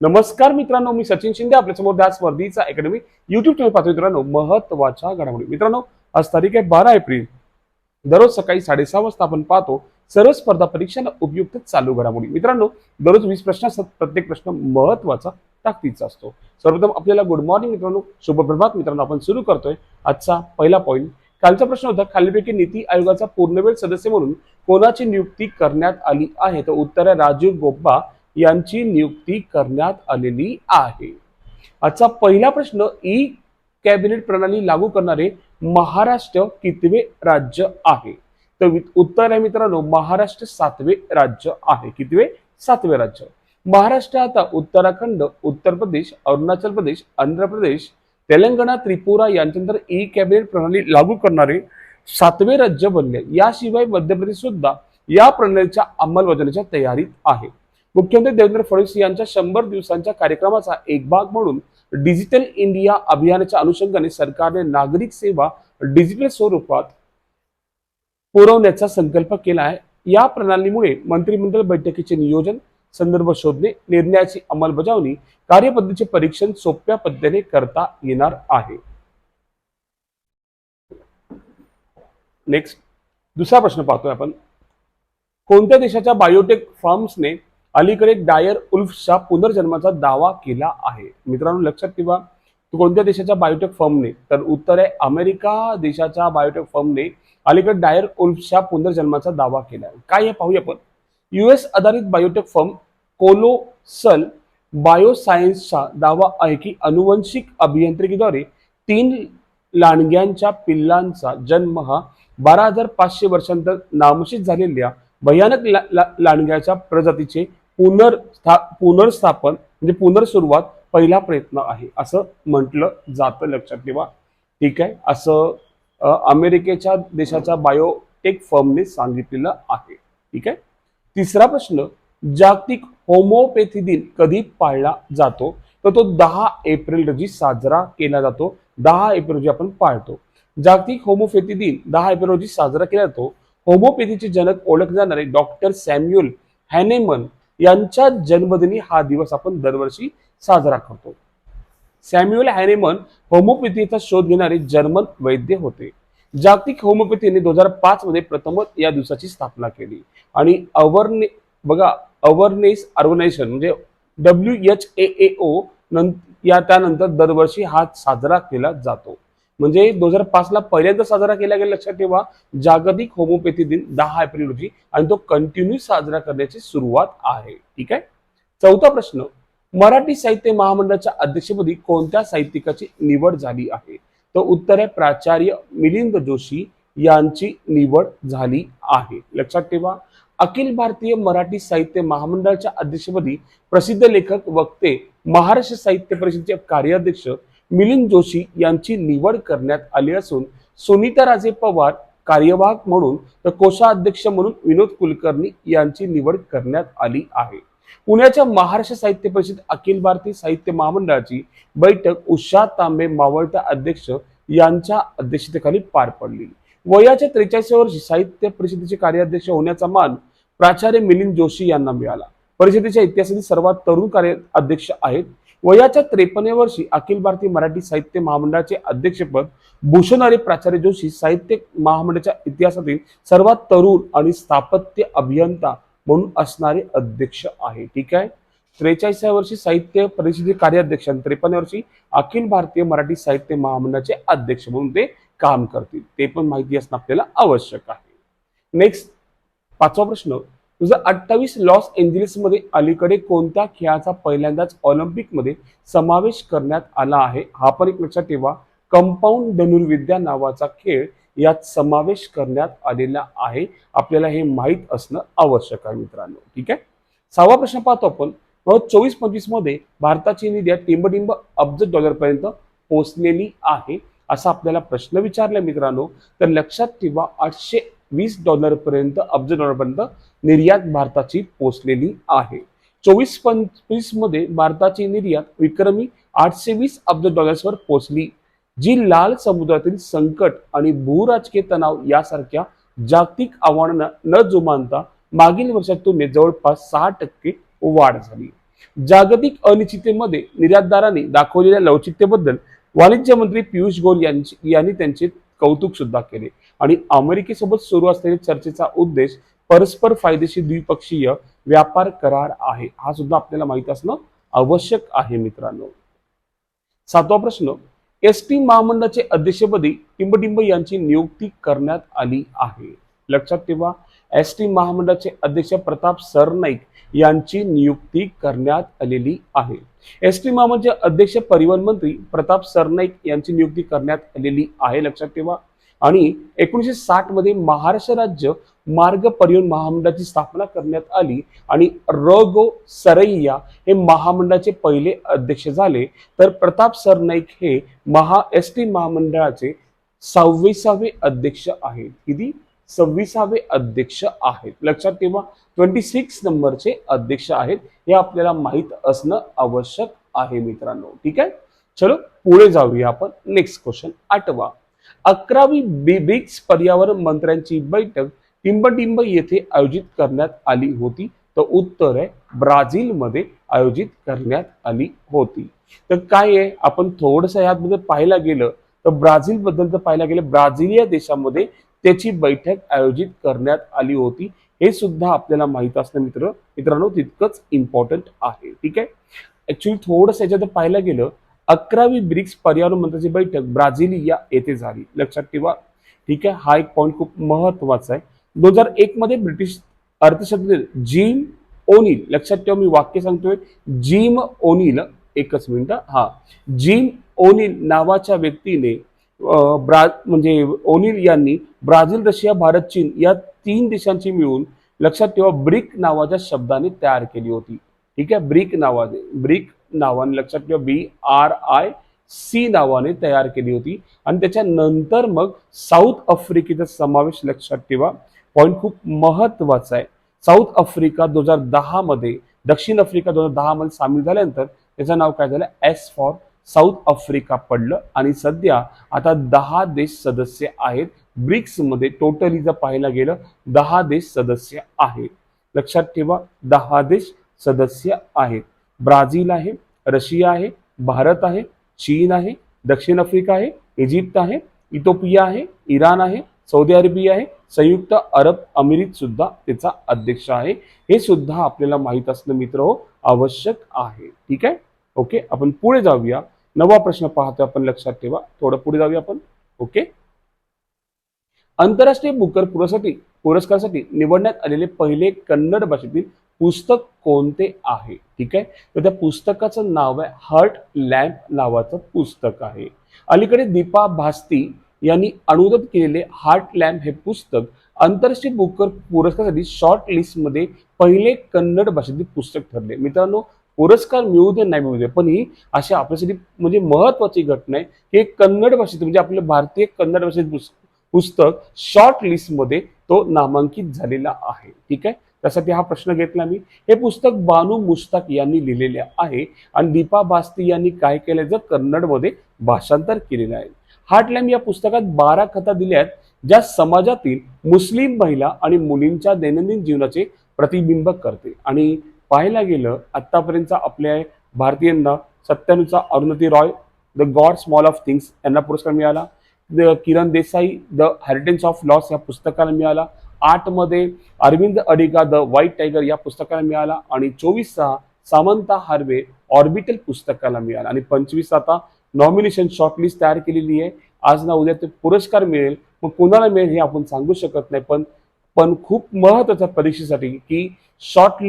नमस्कार मित्रांनो मी सचिन शिंदे आपल्यासमोर त्या स्पर्धेचा अकॅडमी युट्यूब चॅनल पाहतो मित्रांनो महत्त्वाच्या घडामोडी. मित्रांनो आज तारीख आहे बारा एप्रिल. दररोज सकाळी साडेसहा वाजता आपण पाहतो सर्व स्पर्धा परीक्षांना उपयुक्त चालू घडामोडी. मित्रांनो दररोज वीस प्रश्न असतात प्रत्येक प्रश्न महत्त्वाचा ताकदीचा असतो. सर्वप्रथम आपल्याला गुड मॉर्निंग मित्रांनो शुभप्रभात मित्रांनो आपण सुरू करतोय आजचा पहिला पॉईंट कालचा प्रश्न होता खालीपैकी नीती आयोगाचा पूर्णवेळ सदस्य म्हणून कोणाची नियुक्ती करण्यात आली आहे? तर उत्तर आहे राजीव गोप्पा यांची नियुक्ती करण्यात आलेली आहे. आजचा पहिला प्रश्न ई कॅबिनेट प्रणाली लागू करणारे महाराष्ट्र कितवे राज्य आहे? तर उत्तर आहे मित्रांनो महाराष्ट्र सातवे राज्य आहे. कितवे? सातवे राज्य. महाराष्ट्र आता उत्तराखंड उत्तर प्रदेश अरुणाचल प्रदेश आंध्र प्रदेश तेलंगणा त्रिपुरा यांच्यानंतर ई कॅबिनेट प्रणाली लागू करणारे सातवे राज्य बनले. याशिवाय मध्य प्रदेश सुद्धा या प्रणालीच्या अंमलबजावणीच्या तयारीत आहे. मुख्यमंत्री देवेंद्र फडणवीस यांच्या शंभर दिवसांच्या कार्यक्रमाचा एक भाग म्हणून डिजिटल इंडिया अभियानाच्या अनुषंगाने सरकारने नागरिक सेवा डिजिटल स्वरूपात पुरवण्याचा संकल्प केला आहे. या प्रणालीमुळे मंत्रिमंडळ बैठकीचे नियोजन संदर्भ शोधणे निर्णयाची अंमलबजावणी कार्यपद्धतीचे परीक्षण सोप्या पद्धतीने करता येणार आहे. नेक्स्ट दुसरा प्रश्न पाहतोय आपण. कोणत्या देशाच्या बायोटेक फॉर्म्सने अलीकडे डायर उल्फच्या पुनर्जन्माचा दावा केला आहे. मित्रांनो लक्षात ठेवा कोणत्या देशाच्या बायोटेक फर्मने तर उत्तर आहे अमेरिका देशाच्या बायोटेक फर्मने अलीकडे डायर उल्फच्या पुनर्जन्माचा दावा केला आहे. काय हे पाहूया आपण. युएस आधारित बायोटेक फर्म कोलोसल बायोसायन्सचा दावा आहे की अनुवंशिक अभियांत्रिकीद्वारे तीन लांडग्यांच्या पिल्लांचा जन्म हा बारा हजार पाचशे वर्षांतर नामशेष झालेल्या भयानक ला, ला, लांडग्याच्या प्रजातीचे पुनर्स्था पुनर्स्थापन म्हणजे पुनर्सुरुवात पहिला प्रयत्न आहे असं म्हटलं जातं लक्षात ठेवा. ठीक आहे? असं अमेरिकेच्या देशाच्या बायोटेक फर्मने सांगितलेलं आहे. ठीक आहे? तिसरा प्रश्न जागतिक होमोपॅथी दिन कधी पाळला जातो? तर तो दहा एप्रिल रोजी साजरा केला जातो. दहा एप्रिल रोजी आपण पाळतो. जागतिक होमोपॅथी दिन दहा एप्रिल रोजी साजरा केला जातो. होमोपॅथीचे जनक ओळखले जाणारे डॉक्टर सॅम्युअल हॅनेमन यांच्या जन्मदिनी हा दिवस आपण दरवर्षी साजरा करतो. सॅम्युअल हॅनेमन होमोपॅथीचा शोध घेणारे जर्मन वैद्य होते. जागतिक होमोपॅथीने दोन हजार पाच मध्ये प्रथमच या दिवसाची स्थापना केली. आणि अवरने बघा अवरनेस ऑर्गनायझेशन म्हणजे डब्ल्यू एच ए ओ या त्यानंतर दरवर्षी हा साजरा केला जातो. म्हणजे दोन हजार पाच ला पहिल्यांदा साजरा केला गेला लक्षात ठेवा. जागतिक होमोपॅथी दिन दहा एप्रिल रोजी आणि तो कंटिन्यू साजरा करण्याची सुरुवात आहे. ठीक आहे? चौथा प्रश्न. मराठी साहित्य महामंडळाच्या अध्यक्षपदी कोणत्या साहित्यिकाची निवड झाली आहे? तर उत्तर आहे प्राचार्य मिलिंद जोशी यांची निवड झाली आहे. लक्षात ठेवा. अखिल भारतीय मराठी साहित्य महामंडळाच्या अध्यक्षपदी प्रसिद्ध लेखक वक्ते महाराष्ट्र साहित्य परिषदेचे कार्याध्यक्ष मिलिंद जोशी यांची निवड करण्यात आली असून सुनीता राजे पवार कार्यवाहक म्हणून तर कोषाध्यक्ष म्हणून विनोद कुलकर्णी यांची निवड करण्यात आली आहे. पुण्याच्या महाराष्ट्र साहित्य परिषद अखिल भारतीय साहित्य महामंडळाची बैठक उषा तांबे मावळता अध्यक्ष यांच्या अध्यक्षतेखाली पार पडली. वयाच्या त्रेचाळीसव्या वर्षी साहित्य परिषदेचे कार्याध्यक्ष होण्याचा मान प्राचार्य मिलिंद जोशी यांना मिळाला. परिषदेच्या इतिहासातील सर्वात तरुण कार्य अध्यक्ष आहेत वयाच्या त्रेपन्न वर्षी अखिल भारतीय मराठी साहित्य महामंडळाचे अध्यक्षपद भूषणारे प्राचार्य जोशी साहित्य महामंडळाच्या इतिहासातील सर्वात तरुण आणि स्थापत्य अभियंता म्हणून असणारे अध्यक्ष आहे. ठीक आहे? त्रेचाळीसाव्या वर्षी साहित्य परिषदेचे कार्याध्यक्ष आणि त्रेपन्न वर्षी अखिल भारतीय मराठी साहित्य महामंडळाचे अध्यक्ष म्हणून ते काम करतील. ते पण माहिती असणं आपल्याला आवश्यक आहे. नेक्स्ट पाचवा प्रश्न. दोन हजार अठ्ठावीस लॉस एंजलिसमध्ये अलीकडे कोणत्या खेळाचा पहिल्यांदाच ऑलिम्पिकमध्ये समावेश करण्यात आला आहे? हा पण एक लक्षात ठेवा. कंपाऊंड धनुर्विद्या नावाचा खेळ यात समावेश करण्यात आलेला आहे. आपल्याला हे माहीत असणं आवश्यक आहे मित्रांनो. ठीक आहे? सहावा प्रश्न पाहतो आपण. चोवीस पंचवीसमध्ये भारताची निधी टिंबटिंब अब्ज डॉलर पर्यंत पोहोचलेली आहे असा आपल्याला प्रश्न विचारला मित्रांनो. तर लक्षात ठेवा आठशे वीस डॉलर पर्यंत अब्ज डॉलर पर्यंत निर्यात भारताची पोचलेली आहे. चोवीस पंचवीसमध्ये भारताची निर्यात विक्रमी आठशे वीस अब्ज डॉलर्सवर पोचली जी लाल समुद्रातील संकट आणि भूराजकीय तणाव यासारख्या जागतिक आव्हानांना न जुमानता मागील वर्षात तुलनेत जवळपास सहा टक्के वाढ झाली. जागतिक अनिश्चिततेमध्ये निर्यातदारांनी दाखवलेल्या लवचिकतेबद्दल वाणिज्य मंत्री पियुष गोयल यांची यांनी त्यांचे कौतुक सुद्धा केले. आणि अमेरिकेसोबत सुरू असलेल्या चर्चेचा उद्देश परस्पर फायदेशीर द्विपक्षीय व्यापार करार आहे. हा सुद्धा आपल्याला माहीत असणं आवश्यक आहे मित्रांनो. सातवा प्रश्न एस टी महामंडळाचे अध्यक्षपदी टिंबटिंब यांची नियुक्ती करण्यात आली आहे. लक्षात ठेवा एस टी महामंडळाचे अध्यक्ष प्रताप सरनाईक यांची नियुक्ती करण्यात आलेली आहे. एस टी महामंडळाचे अध्यक्ष परिवहन मंत्री प्रताप सरनाईक यांची नियुक्ती करण्यात आलेली आहे. लक्षात ठेवा. आणि एकोणीसशे साठमध्ये महाराष्ट्र राज्य मार्ग परिवहन महामंडळाची स्थापना करण्यात आली आणि र गो सरैया हे महामंडळाचे पहिले अध्यक्ष झाले. तर प्रताप सरनाईक हे महा एस टी महामंडळाचे सव्वीसावे अध्यक्ष आहेत. किती? सव्वीसावे अध्यक्ष आहेत. लक्षात ठेवा ट्वेंटी सिक्स नंबरचे अध्यक्ष आहेत. हे आपल्याला माहीत असणं आवश्यक आहे मित्रांनो. ठीक आहे? चलो पुढे जाऊया आपण. नेक्स्ट क्वेश्चन आठवा. अकरावी बी- पर्यावरण मंत्र्यांची बैठक टिंबटिंब येथे आयोजित करण्यात आली होती. तर उत्तर आहे ब्राझीलमध्ये आयोजित करण्यात आली होती. तर काय आहे? आपण थोडस यामध्ये पाहायला गेलं तर ब्राझील बद्दल जर पाहायला गेलं ब्राझील या देशामध्ये त्याची बैठक आयोजित करण्यात आली होती. हे सुद्धा आपल्याला माहीत असणं मित्र मित्रांनो तितकंच इम्पॉर्टंट आहे. ठीक आहे? ऍक्च्युली थोडंसं याच्यात पाहायला गेलं अकरावी ब्रिक्स पर्यावरण मंत्र्याची बैठक ब्राझील या येथे झाली. लक्षात ठेवा. ठीक आहे? हा एक पॉईंट खूप महत्त्वाचा आहे. दोन हजार एक मध्ये ब्रिटिश अर्थशास्त्रज्ञ जिम ओनिल लक्षात ठेवा मी वाक्य सांगतोय जिम ओनिल एकच मिनिट हा. जिम ओनिल नावाच्या व्यक्तीने ब्रा म्हणजे ओनिल यांनी ब्राझील रशिया भारत चीन या तीन देशांची मिळून लक्षात ठेवा ब्रिक नावाच्या शब्दाने तयार केली होती. ठीक आहे? ब्रिक नावाने ब्रिक नावाने लक्षात ठेवा बी आर आय सी नावाने तयार केली होती. आणि त्याच्यानंतर मग साऊथ आफ्रिकेचा समावेश लक्षात ठेवा. पॉईंट खूप महत्त्वाचा आहे. साऊथ आफ्रिका दोन हजार दहामध्ये दक्षिण आफ्रिका दोन हजार दहामध्ये सामील झाल्यानंतर त्याचं नाव काय झालं? एस फॉर साऊथ आफ्रिका पडलं. आणि सध्या आता दहा देश सदस्य आहेत. ब्रिक्समध्ये टोटली जर पाहायला गेलं दहा देश सदस्य आहेत. लक्षात ठेवा दहा देश सदस्य आहेत. ब्राझील आहे रशिया आहे भारत आहे चीन आहे दक्षिण आफ्रिका आहे इजिप्त आहे इथोपिया आहे इराण आहे सौदी अरेबिया आहे संयुक्त अरब अमिरीत सुद्धा त्याचा अध्यक्ष आहे. हे सुद्धा आपल्याला माहीत असणं मित्र हो आवश्यक आहे. ठीक आहे? ओके आपण पुढे जाऊया. नवा प्रश्न पाहतो आपण लक्षात ठेवा. थोडं पुढे जाऊया आपण. ओके आंतरराष्ट्रीय बुकर पुरस्कारासाठी पुरस्कारासाठी निवडण्यात आलेले पहिले कन्नड भाषेतील पुस्तक कोणते आहे? ठीक आहे? तर त्या पुस्तकाचं नाव आहे हर्ट लॅम्प नावाचं पुस्तक आहे. अलीकडे दीपा भास्ती यांनी अनुदत केलेले हार्ट लॅम्प हे पुस्तक आंतरराष्ट्रीय बुकर पुरस्कारासाठी शॉर्ट लिस्टमध्ये पहिले कन्नड भाषेतील पुस्तक ठरले. मित्रांनो पुरस्कार मिळू दे नाही मिळू दे पण ही अशी आपल्यासाठी म्हणजे महत्वाची घटना आहे. की कन्नड भाषेत म्हणजे आपलं भारतीय कन्नड भाषेत पुस्तक शॉर्ट लिस्टमध्ये तो नामांकित झालेला आहे. ठीक आहे? त्यासाठी हा प्रश्न घेतला मी. हे पुस्तक बानू मुस्ताक यांनी लिहिलेले आहे आणि दीपा बास्ती यांनी काय केलंय जर कन्नडमध्ये भाषांतर केलेलं आहे. हार्टलॅम या पुस्तकात बारा कथा दिल्या आहेत ज्या समाजातील मुस्लिम महिला आणि मुलींच्या दैनंदिन जीवनाचे प्रतिबिंब करते आणि पाहायला गेलं आत्तापर्यंत आपल्या भारतीयांना सत्यानुचा Arundhati Roy the god small of things यांना पुरस्कार मिळाला. The Kiran Desai the heritage of loss या पुस्तकाला मिळाला. आठमध्ये Arvind Adiga the white tiger या पुस्तकाला मिळाला. आणि चोवीस सहा सामंता हार्वे ऑर्बिटल पुस्तकाला मिळाला. आणि पंचवीस आता नॉमिनेशन शॉर्टलिस्ट तयार केलेली आहे. आज ना उद्या ते पुरस्कार मिळेल. मग कोणाला मिळेल हे आपण सांगू शकत नाही पण पण खूप महत्वाचं परीक्षेसाठी की शॉर्ट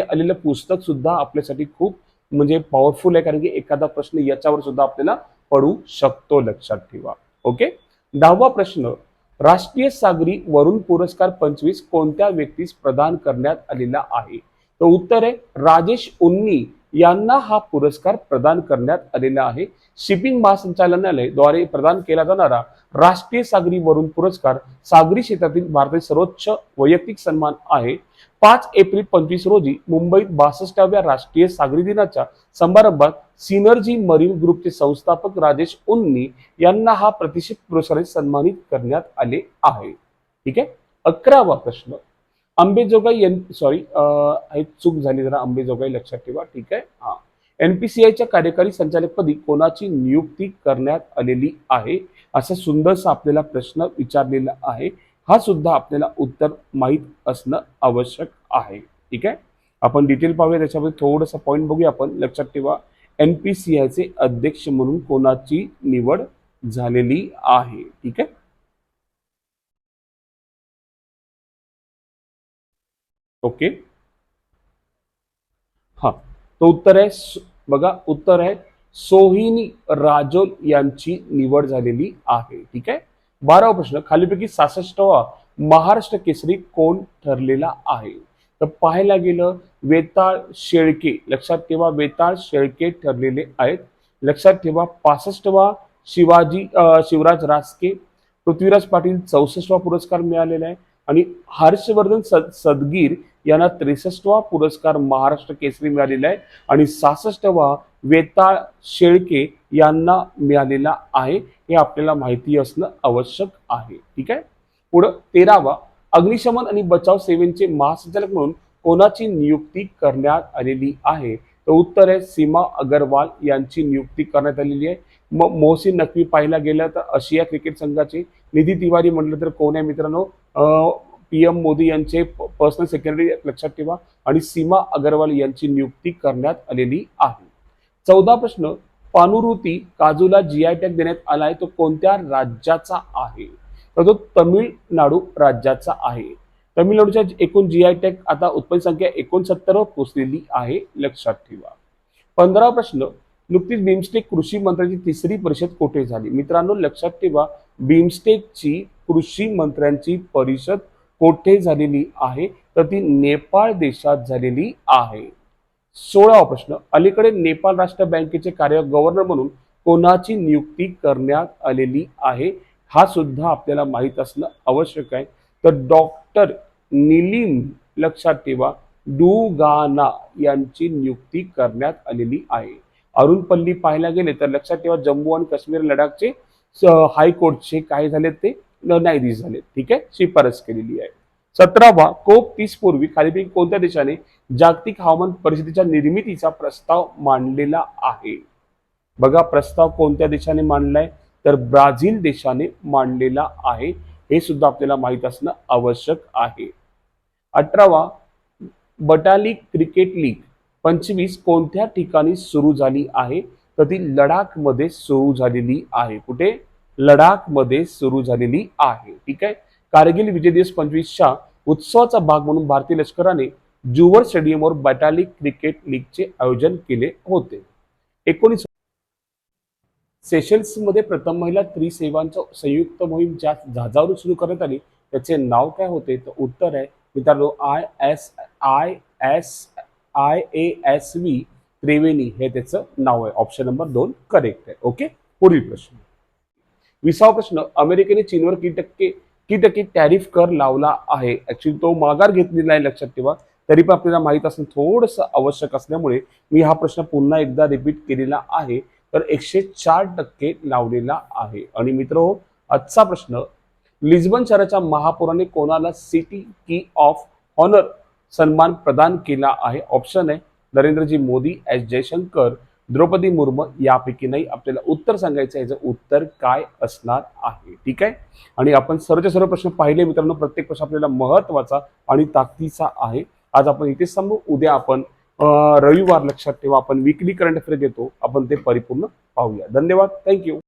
आलेलं पुस्तक सुद्धा आपल्यासाठी खूप म्हणजे पॉवरफुल आहे. कारण की एखादा प्रश्न याच्यावर सुद्धा आपल्याला पडू शकतो लक्षात ठेवा. ओके दहावा प्रश्न. राष्ट्रीय सागरी वरुण पुरस्कार पंचवीस कोणत्या व्यक्तीस प्रदान करण्यात आलेला आहे? तर उत्तर आहे राजेश उन्नी यांना हा पुरस्कार प्रदान करण्यात आलेला आहे. शिपिंग महासंचालनालयद्वारे प्रदान केला जाणारा राष्ट्रीय सागरी वरुण पुरस्कार सागरी क्षेत्रातील भारतातील सर्वोच्च वैयक्तिक सन्मान आहे. पाच एप्रिल पंचवीस रोजी मुंबईत बासष्टाव्या राष्ट्रीय सागरी दिनाच्या समारंभात सिनर्जी मरीन ग्रुपचे संस्थापक राजेश उन्नी यांना हा प्रतिष्ठित पुरस्काराने सन्मानित करण्यात आले आहे. ठीक आहे? अकरावा प्रश्न. अंबेजोगाई एन सॉरी हे चूक झाली जरा अंबेजोगाई लक्षात ठेवा ठीक आहे? हा. एनपीसीआयच्या कार्यकारी संचालकपदी कोणाची नियुक्ती करण्यात आलेली आहे? असा सुंदरसा आपल्याला प्रश्न विचारलेला आहे. हा सुद्धा आपल्याला उत्तर माहीत असणं आवश्यक आहे. ठीक आहे? आपण डिटेल पाहूया त्याच्यामध्ये थोडंसं पॉईंट बघूया आपण. लक्षात ठेवा एन पी सी आयचे अध्यक्ष म्हणून कोणाची निवड झालेली आहे? ठीक आहे? ओके? हा. तो उत्तर आहे बघा उत्तर आहे सोहिनी राजोल यांची निवड झालेली आहे. ठीक आहे? बारावा प्रश्न खालीपैकी सासष्टवा महाराष्ट्र केसरी कोण ठरलेला आहे? तर पाहायला गेलं वेताळ शेळके. लक्षात ठेवा वेताळ शेळके ठरलेले आहेत. लक्षात ठेवा पासष्टवा शिवाजी शिवराज रासके पृथ्वीराज पाटील चौसष्टवा पुरस्कार मिळालेला आहे. आणि हर्षवर्धन सद सदगीर यांना त्रेसष्टवा पुरस्कार महाराष्ट्र केसरी मिळालेला आहे आणि सहासष्टवा वेताळ शेळके यांना मिळालेला आहे. हे आपल्याला माहिती असणं आवश्यक आहे. ठीक आहे? पुढं तेरावा अग्निशमन आणि बचाव सेवेचे महासंचालक म्हणून कोणाची नियुक्ती करण्यात आलेली आहे? तर उत्तर आहे सीमा अगरवाल यांची नियुक्ती करण्यात आलेली आहे. म मोहसिन नकवी पाहायला गेलं तर आशिया क्रिकेट संघाचे निधी तिवारी म्हटलं तर कोण आहे मित्रांनो? पी एम मोदी यांचे पर्सनल सेक्रेटरी लक्षात ठेवा आणि सीमा अगरवाल यांची नियुक्ती करण्यात आलेली आहे. चौदा प्रश्न. पानुरुती काजूला जीआय टॅग देण्यात आला आहे. तो कोणत्या राज्याचा आहे? तर तो तमिळनाडू राज्याचा आहे. तमिळनाडूच्या एकूण जी आय टॅग आता उत्पन्न संख्या एकोणसत्तर पोचलेली आहे. लक्षात ठेवा. पंधरा प्रश्न. नुकतीच बिमस्टेक कृषी मंत्र्यांची तिसरी परिषद कोठे झाली? मित्रांनो लक्षात ठेवा. बिमस्टेकची कृषी मंत्र्यांची परिषद कोठे झालेली आहे? तर ती नेपाळ देशात झालेली आहे. सोळावा प्रश्न. अलीकडे नेपाळ राष्ट्र बँकेचे कार्य गव्हर्नर म्हणून कोणाची नियुक्ती करण्यात आलेली आहे? हा सुद्धा आपल्याला माहीत असणं आवश्यक आहे. तर डॉक्टर निलीम लक्षात ठेवा. डुगाना यांची नियुक्ती करण्यात आलेली आहे. अरुणपल्ली पाहायला गेले तर लक्षात ठेवा जम्मू आणि काश्मीर लडाखचे स- हायकोर्टचे काय झालेत ते? न्यायाधीश झाले. ठीक आहे? शिफारस केलेली आहे. सतरावा कोप तीस पूर्वी खालीपैकी कोणत्या देशाने जागतिक हवामान परिस्थितीच्या निर्मितीचा प्रस्ताव मांडलेला आहे? बघा प्रस्ताव कोणत्या देशाने मांडलाय? तर ब्राझील देशाने मांडलेला आहे. हे सुद्धा आपल्याला माहीत असणं आवश्यक आहे. अठरावा बटाली क्रिकेट लीग पंचवीस कोणत्या ठिकाणी सुरू झाली आहे? तर ती लडाखमध्ये सुरू झालेली आहे. कुठे? लडाखमध्ये सुरू झालेली आहे. ठीक आहे? कारगिल विजय दिवस पंचवीसच्या उत्सवाचा भाग म्हणून भारतीय लष्कराने जुवर स्टेडियमवर बटाली क्रिकेट लीगचे आयोजन केले होते. एकोणीस सेशल्समध्ये प्रथम महिला त्रिसेवांचा संयुक्त मोहीम ज्या जहाजावरून सुरू करण्यात आली. त्याचे नाव काय होते? तर उत्तर आहे मित्रांनो I S I S I A S V Triveni हे त्याचं नाव आहे. ऑप्शन नंबर दोन करेक्ट आहे. ओके पुढील प्रश्न. विसावा प्रश्न अमेरिकेने चीनवर किती टक्के किती टक्के टॅरिफ कर लावला आहे? ऍक्च्युली तो माघार घेतलेला आहे लक्षात ठेवा. तरी पण आपल्याला माहीत असणं थोडंसं आवश्यक असल्यामुळे मी हा प्रश्न पुन्हा एकदा रिपीट केलेला आहे. तर एकशे चार टक्के लावलेला आहे. आणि मित्र हो, आजचा प्रश्न लिस्बन शहराच्या महापौराने कोणाला सिटी की ऑफ ऑनर सन्मान प्रदान केला आहे? ऑप्शन आहे नरेंद्रजी मोदी एस जयशंकर द्रौपदी मुर्मू यापैकी नाही. आपल्याला उत्तर सांगायचं आहे. याचं उत्तर काय असणार आहे? ठीक आहे? आणि आपण सर्वचे सर्व प्रश्न पाहिले. मित्रांनो प्रत्येक प्रश्न आपल्याला महत्त्वाचा आणि ताकदीचा आहे. आज आपण इथे थांबू उद्या आपण रविवार लक्षात ठेवा. आपण विकली करंट अफेअर देतो. आपण ते परिपूर्ण पाहूया. धन्यवाद. थँक्यू